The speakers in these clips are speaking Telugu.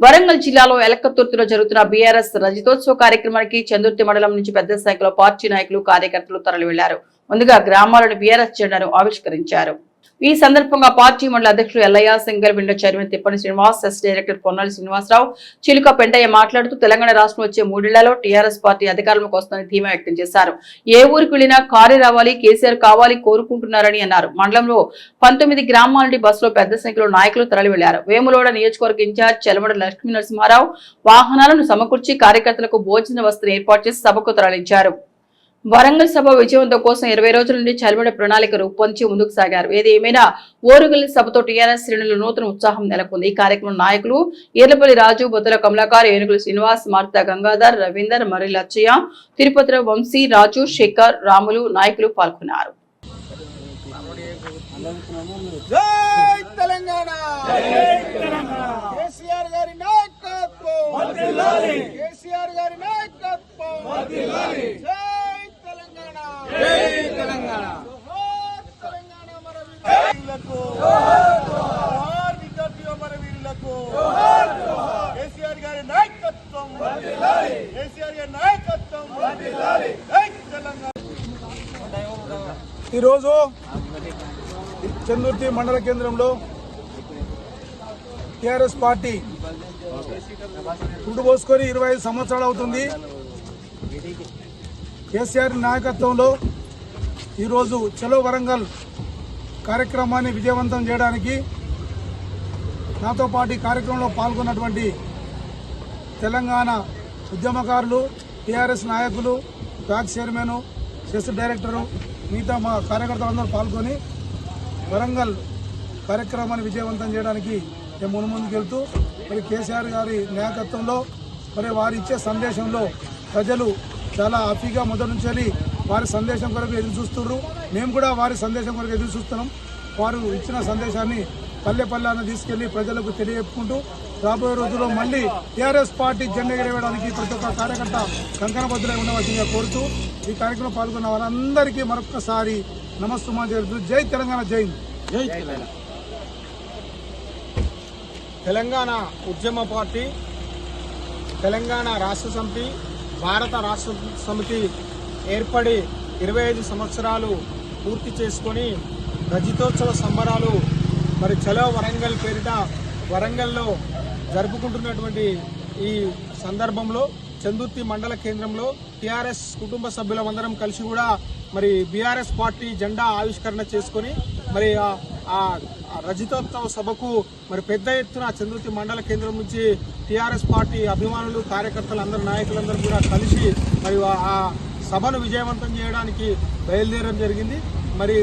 వరంగల్ జిల్లాలో ఎలకతుర్తిలో జరుగుతున్న బీఆర్ఎస్ రజతోత్సవ కార్యక్రమానికి చందుర్తి మండలం నుంచి పెద్ద సంఖ్యలో పార్టీ నాయకులు కార్యకర్తలు తరలి వెళ్ళారు ముందుగా గ్రామాలను బీఆర్ఎస్ జెండాను ఆవిష్కరించారు. ఈ సందర్భంగా పార్టీ మండల అధ్యక్షులు Yellaiah single window chairman Thippani Srinivas S director Ponnali Srinivasarao Chiluka Pentaiah మాట్లాడుతూ తెలంగాణ రాష్ట్రం వచ్చే మూడేళ్ళలో టీఆర్ఎస్ పార్టీ అధికారంలోకి వస్తుందని ధీమా వ్యక్తం చేశారు. ఏ ఊరికి వెళ్ళినా కారే రావాలి కేసీఆర్ కావాలి కోరుకుంటున్నారని అన్నారు. మండలంలో పంతొమ్మిది గ్రామాల నుండి బస్సులో పెద్ద సంఖ్యలో నాయకులు తరలి వెళ్ళారు వేములోడ నియోజకవర్గ ఇన్ఛార్జ్ చెలమడ లక్ష్మీ నరసింహారావు వాహనాలను సమకూర్చి కార్యకర్తలకు భోజన వసతిని ఏర్పాటు చేసి సభకు తరలించారు. వరంగల్ సభ విజయవంతం కోసం ఇరవై రోజుల నుండి చలిమడ ప్రణాళిక రూపొందించి ముందుకు సాగారు. ఏది ఏమైనా ఓరుగల్లి సభతో టీఆర్ఎస్ శ్రేణులు నూతన ఉత్సాహం నెలకొంది. ఈ కార్యక్రమం నాయకులు ఈర్లపల్లి రాజు బొద్దల కమలాకర్ ఏనుగుల శ్రీనివాస్ మార్తా గంగాధర్ రవీందర్ మరి లచ్చయ్య తిరుపతి వంశీ రాజు శేఖర్ రాములు నాయకులు పాల్గొన్నారు. జై తెలంగాణ! కేసీఆర్ గారి నాయకత్వం! కేసీఆర్ గారి నాయకత్వం జై తెలంగాణ జై తెలంగాణ తెలంగాణ మన వీరులకు జోహార్ విద్యార్థి మన వీరులకు కేసీఆర్ గారి నాయకత్వం కేసీఆర్ గారి నాయకత్వం జై తెలంగాణ ఈరోజు చందుర్తి మండల కేంద్రంలో టిఆర్ఎస్ పార్టీ పుట్టు పోసుకొని ఇరవై ఐదు సంవత్సరాలు అవుతుంది. కేసీఆర్ నాయకత్వంలో ఈరోజు చలో వరంగల్ కార్యక్రమాన్ని విజయవంతం చేయడానికి నాతో పాటు ఈ కార్యక్రమంలో పాల్గొన్నటువంటి తెలంగాణ ఉద్యమకారులు టీఆర్ఎస్ నాయకులు బ్యాక్ చైర్మన్ సెస్ డైరెక్టరు మిగతా మా కార్యకర్తలందరూ పాల్గొని వరంగల్ కార్యక్రమాన్ని విజయవంతం చేయడానికి మేము మునుముందుకు వెళ్తూ మరి కేసీఆర్ గారి నాయకత్వంలో మరి వారు ఇచ్చే సందేశంలో ప్రజలు చాలా హ్యాపీగా మొదటి నుంచి వెళ్ళి వారి సందేశం కొరకు ఎదురు చూస్తున్నారు. మేము కూడా వారి సందేశం కొరకు ఎదురు చూస్తున్నాం. వారు ఇచ్చిన సందేశాన్ని పల్లె పల్లెన తీసుకెళ్ళి ప్రజలకు తెలియజెప్పుకుంటూ రాబోయే రోజుల్లో మళ్ళీ టీఆర్ఎస్ పార్టీ జెండా ఎగరవేయడానికి ప్రతి ఒక్క కార్యకర్త కంకణబద్ధులై ఉండవలసిందిగా కోరుతూ ఈ కార్యక్రమం పాల్గొన్న వారందరికీ మరొకసారి నమస్తమా తెలుపుతూ జై తెలంగాణ జై జై తెలంగాణ. తెలంగాణ ఉద్యమ పార్టీ తెలంగాణ రాష్ట్ర సమితి భారత రాష్ట్ర సమితి ఏర్పడి ఇరవై ఐదు సంవత్సరాలు పూర్తి చేసుకొని రజితోత్సవ సంబరాలు మరి చలో వరంగల్ పేరిట వరంగల్లో జరుపుకుంటున్నటువంటి ఈ సందర్భంలో చందుర్తి మండల కేంద్రంలో టీఆర్ఎస్ కుటుంబ సభ్యులమందరం కలిసి కూడా మరి బీఆర్ఎస్ పార్టీ జెండా ఆవిష్కరణ చేసుకొని మరి ఆ- రజితోత్సవ రజతోత్సవ సభకు మరి పెద్ద ఎత్తున చంద్రుతి మండల కేంద్రం నుంచి టీఆర్ఎస్ పార్టీ అభిమానులు కార్యకర్తలు అందరు నాయకులందరూ కూడా కలిసి మరి ఆ సభను విజయవంతం చేయడానికి బయలుదేరడం జరిగింది. మరి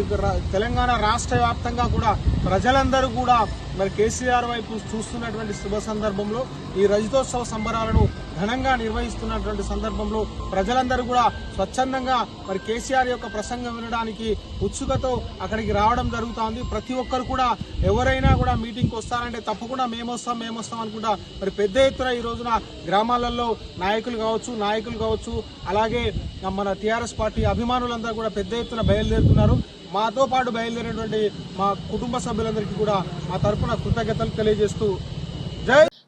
తెలంగాణ రాష్ట్ర వ్యాప్తంగా కూడా ప్రజలందరూ కూడా మరి కేసీఆర్ వైపు చూస్తున్నటువంటి శుభ సందర్భంలో ఈ రజతోత్సవ సంబరాలను ఘనంగా నిర్వహిస్తున్నటువంటి సందర్భంలో ప్రజలందరూ కూడా స్వచ్ఛందంగా మరి కేసీఆర్ యొక్క ప్రసంగం వినడానికి ఉత్సుకతో అక్కడికి రావడం జరుగుతోంది. ప్రతి ఒక్కరు కూడా ఎవరైనా కూడా మీటింగ్కి వస్తారంటే తప్పకుండా మేము వస్తాం మేము వస్తాం అనుకుంటా మరి పెద్ద ఎత్తున ఈ రోజున గ్రామాలలో నాయకులు కావచ్చు నాయకులు కావచ్చు అలాగే మన టీఆర్ఎస్ పార్టీ అభిమానులందరూ కూడా పెద్ద ఎత్తున బయలుదేరుతున్నారు. మాతో పాటు బయలుదేరినటువంటి మా కుటుంబ సభ్యులందరికీ కూడా మా తరపున కృతజ్ఞతలు తెలియజేస్తూ